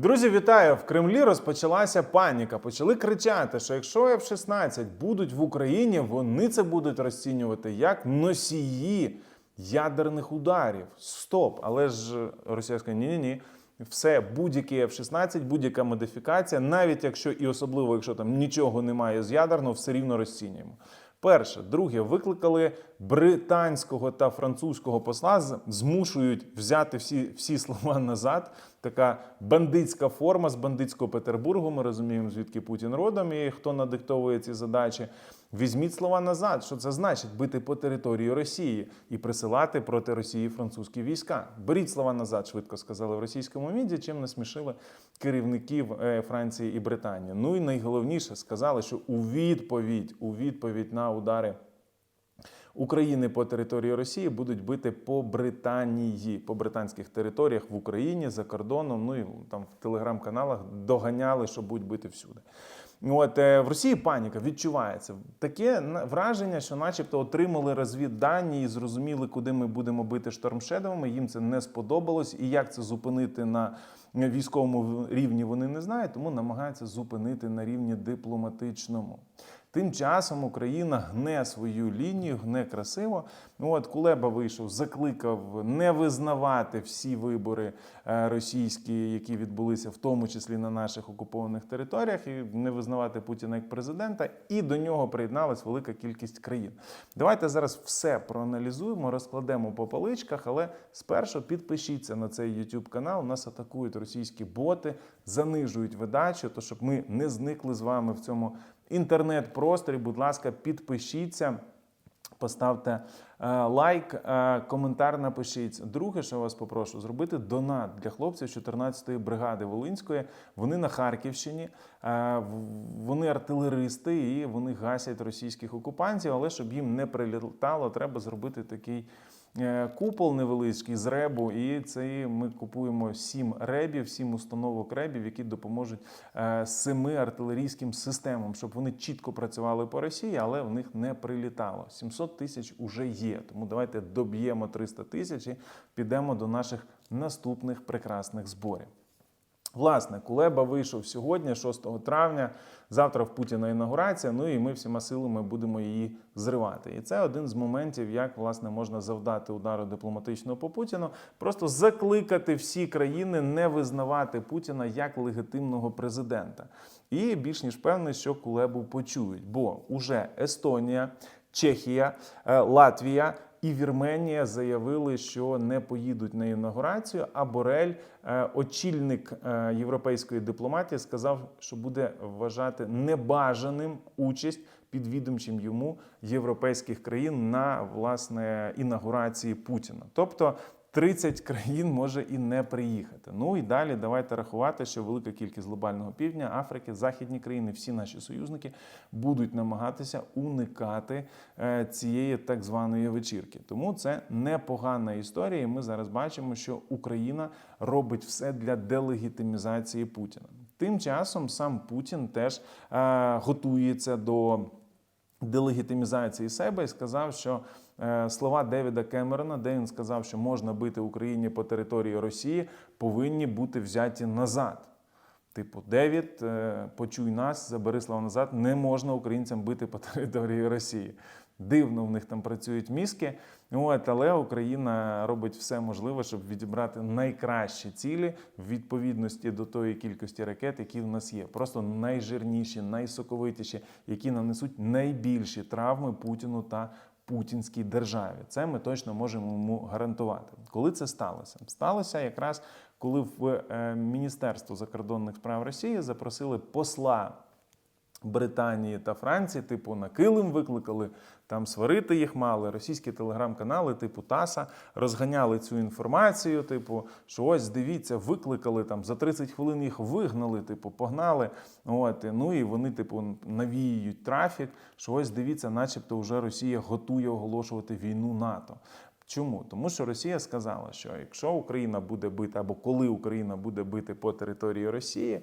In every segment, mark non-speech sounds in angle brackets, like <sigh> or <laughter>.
Друзі, вітаю! В Кремлі розпочалася паніка. Почали кричати, що якщо F-16 будуть в Україні, вони це будуть розцінювати як носії ядерних ударів. Стоп! Але ж Росія скаже, ні-ні ні. Все, будь-який F-16, будь-яка модифікація, навіть якщо і особливо, якщо там нічого немає з ядерного, все рівно розцінюємо. Перше, друге, викликали британського та французького посла, змушують взяти всі, всі слова назад. Така бандитська форма з бандитського Петербургу. Ми розуміємо, звідки Путін родом і хто надиктовує ці задачі. Візьміть слова назад. Що це значить? Бити по території Росії і присилати проти Росії французькі війська. Беріть слова назад, швидко сказали в російському міді, чим насмішили керівників е, Франції і Британії. Ну і найголовніше сказали, що у відповідь, у відповідь на удари. України по території Росії будуть бити по Британії, по британських територіях в Україні за кордоном. Ну і там в телеграм-каналах доганяли, що будуть бити всюди. От е, в Росії паніка відчувається. Таке враження, що, начебто, отримали розвіддані і зрозуміли, куди ми будемо бити штормшедовими. Їм це не сподобалось, і як це зупинити на військовому рівні вони не знають, тому намагаються зупинити на рівні дипломатичному. Тим часом Україна гне свою лінію, гне красиво. Ну, От Кулеба вийшов, закликав не визнавати всі вибори е, російські, які відбулися, в тому числі на наших окупованих територіях, і не визнавати Путіна як президента. І до нього приєдналась велика кількість країн. Давайте зараз все проаналізуємо, розкладемо по поличках, але спершу підпишіться на цей YouTube канал. Нас атакують російські боти, занижують видачу, то щоб ми не зникли з вами в цьому інтернет-просторі. Будь ласка, підпишіться. Поставте е, лайк, е, коментар напишіть. Друге, що я вас попрошу, зробити донат для хлопців 14-ї бригади Волинської. Вони на Харківщині, е, вони артилеристи і вони гасять російських окупантів. Але щоб їм не прилітало, треба зробити такий купол невеличкий з ребу. І це ми купуємо сім ребів, сім установок ребів, які допоможуть е, семи артилерійським системам, щоб вони чітко працювали по Росії, але в них не прилітало. 700 тисяч уже є. Тому давайте доб'ємо 300 тисяч і підемо до наших наступних прекрасних зборів. Власне, Кулеба вийшов сьогодні, 6 травня. Завтра в Путіна інаугурація. Ну і ми всіма силами будемо її зривати. І це один з моментів, як власне можна завдати удару дипломатичного по Путіну, просто закликати всі країни не визнавати Путіна як легітимного президента. І більш ніж певний, що Кулебу почують, бо уже Естонія, Чехія, е, Латвія і Вірменія заявили, що не поїдуть на інаугурацію. А Борель, е, очільник е, європейської дипломатії, сказав, що буде вважати небажаним участь підвідомчим йому європейських країн на власне інаугурації Путіна. Тобто 30 країн може і не приїхати. Ну і далі давайте рахувати, що велика кількість глобального півдня, Африки, західні країни, всі наші союзники будуть намагатися уникати е, цієї так званої вечірки. Тому це непогана історія. І ми зараз бачимо, що Україна робить все для делегітимізації Путіна. Тим часом сам Путін теж е, готується до делегітимізації себе і сказав, що слова Девіда Кемерона, де він сказав, що можна бити Україні по території Росії, повинні бути взяті назад. Типу, Девід, е, почуй нас, забери слова назад. Не можна українцям бити по <laughs> території Росії. Дивно, в них там працюють мізки. От, але Україна робить все можливе, щоб відібрати найкращі цілі в відповідності до тої кількості ракет, які в нас є. Просто найжирніші, найсоковитіші, які нанесуть найбільші травми Путіну та путінській державі. Це ми точно можемо йому гарантувати. Коли це сталося? Сталося якраз коли в е, Міністерство закордонних справ Росії запросили посла Британії та Франції, типу, на килим викликали, там сварити їх мали. Російські телеграм-канали, типу ТАСА, розганяли цю інформацію. Типу, що ось дивіться, викликали там за 30 хвилин їх вигнали, типу, погнали. От, ну і вони, типу, навіюють трафік. Що ось дивіться, начебто, вже Росія готує оголошувати війну НАТО. Чому? Тому що Росія сказала, що якщо Україна буде бити, або коли Україна буде бити по території Росії,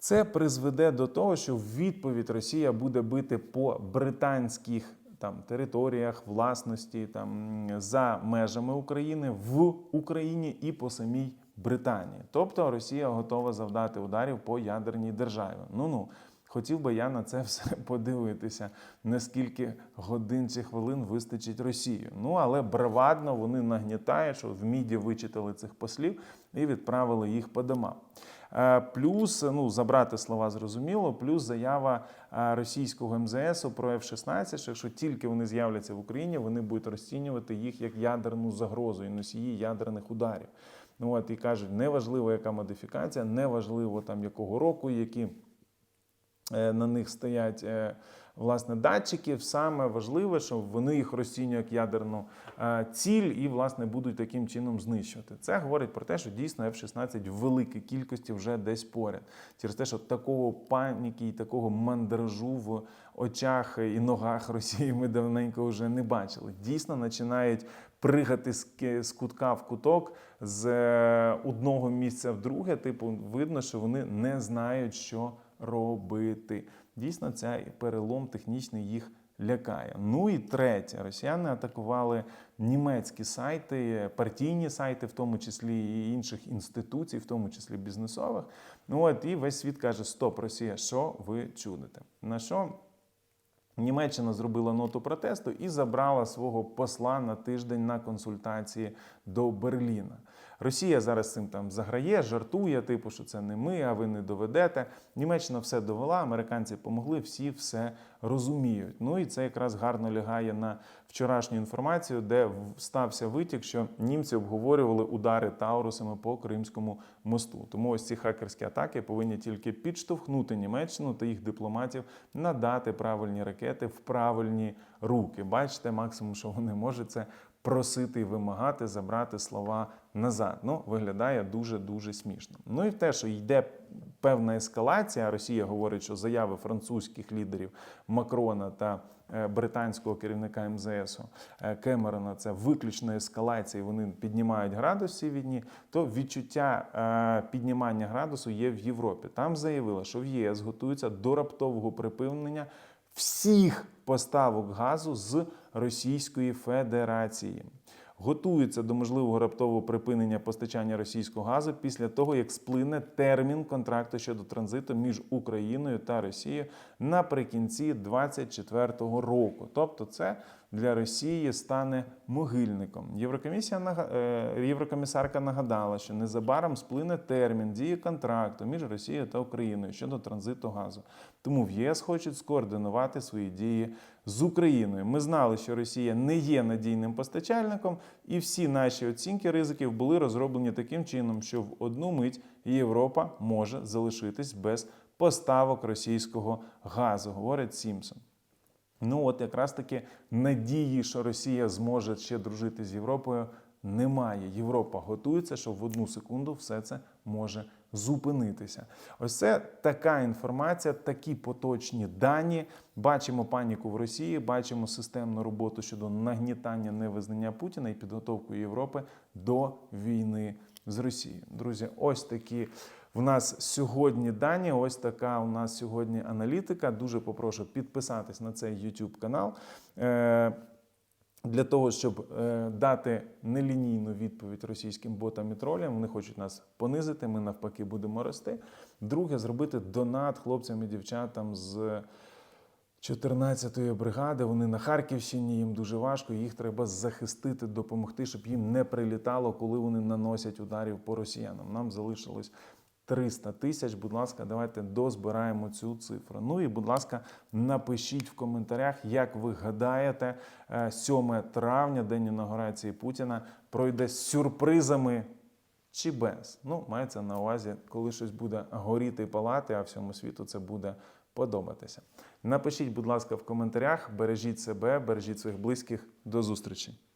це призведе до того, що в відповідь Росія буде бити по британських там територіях, власності там за межами України в Україні і по самій Британії. Тобто Росія готова завдати ударів по ядерній державі. Ну ну. Хотів би я на це все <laughs> подивитися, наскільки годин чи хвилин вистачить Росію. Ну але бравадно вони нагнітають, що в міді вичитали цих послів і відправили їх по домам. Е, Плюс ну забрати слова зрозуміло, плюс заява е, російського МЗС про F-16, що тільки вони з'являться в Україні, вони будуть розцінювати їх як ядерну загрозу і носії ядерних ударів. Ну от і кажуть, неважливо, яка модифікація, неважливо там якого року, які. Е, на них стоять власне датчики. Саме важливе, що вони їх розцінюють як ядерну е, ціль і власне будуть таким чином знищувати. Це говорить про те, що дійсно F-16 в великій кількості вже десь поряд. Через те, що такого паніки і такого мандражу в очах і ногах Росії ми давненько вже не бачили. Дійсно починають пригати з кутка в куток з е, одного місця в друге. Типу, видно, що вони не знають, що робити. Дійсно, цей перелом технічний їх лякає. Ну і третє, росіяни атакували німецькі сайти, партійні сайти, в тому числі і інших інституцій, в тому числі бізнесових. Ну от і весь світ каже: Стоп, Росія, що ви чудите? На що? Німеччина зробила ноту протесту і забрала свого посла на тиждень на консультації до Берліна. Росія зараз цим там заграє, жартує, типу, що це не ми, а ви не доведете. Німеччина все довела, американці помогли, всі все розуміють. Ну і це якраз гарно лягає на вчорашню інформацію, де стався витік, що німці обговорювали удари Таурусами по Кримському мосту. Тому ось ці хакерські атаки повинні тільки підштовхнути Німеччину та їх дипломатів надати правильні ракети в правильні руки. Бачите, максимум, що вони можуть, це просити і вимагати забрати слова назад. Ну, виглядає дуже дуже смішно. Ну і те, що йде певна ескалація. Росія говорить, що заяви французьких лідерів Макрона та е, британського керівника МЗС е, Кемерона це виключна ескалація. Вони піднімають градус цій війні. То відчуття е, піднімання градусу є в Європі. Там заявили, що в ЄС готуються до раптового припинення всіх поставок газу з Російської Федерації. Готуються до можливого раптового припинення постачання російського газу після того, як сплине термін контракту щодо транзиту між Україною та Росією наприкінці 2024 року. Тобто, це для Росії стане могильником. Єврокомісія е, Єврокомісарка нагадала, що незабаром сплине термін дії контракту між Росією та Україною щодо транзиту газу. Тому в ЄС хочуть скоординувати свої дії з Україною. Ми знали, що Росія не є надійним постачальником, і всі наші оцінки ризиків були розроблені таким чином, що в одну мить Європа може залишитись без поставок російського газу, говорить Сімпсон. Ну, от якраз таки надії, що Росія зможе ще дружити з Європою, немає. Європа готується, що в одну секунду все це може зупинитися. Ось це така інформація, такі поточні дані. Бачимо паніку в Росії, бачимо системну роботу щодо нагнітання невизнання Путіна і підготовку Європи до війни з Росією. Друзі, ось такі. В нас сьогодні дані, ось така у нас сьогодні аналітика. Дуже попрошу підписатись на цей YouTube канал. Е, для того, щоб е, дати нелінійну відповідь російським ботам і тролям, вони хочуть нас понизити. Ми навпаки будемо рости. Друге, зробити донат хлопцям і дівчатам з 14-ї бригади. Вони на Харківщині, їм дуже важко. Їх треба захистити, допомогти, щоб їм не прилітало, коли вони наносять ударів по росіянам. Нам залишилось 300 тисяч. Будь ласка, давайте дозбираємо цю цифру. Ну і, будь ласка, напишіть в коментарях, як ви гадаєте, е, 7 травня, день інаугурації Путіна, пройде з сюрпризами. Чи без? Ну, мається на увазі, коли щось буде горіти і палати, а всьому світу це буде подобатися. Напишіть, будь ласка, в коментарях, бережіть себе, бережіть своїх близьких. До зустрічі!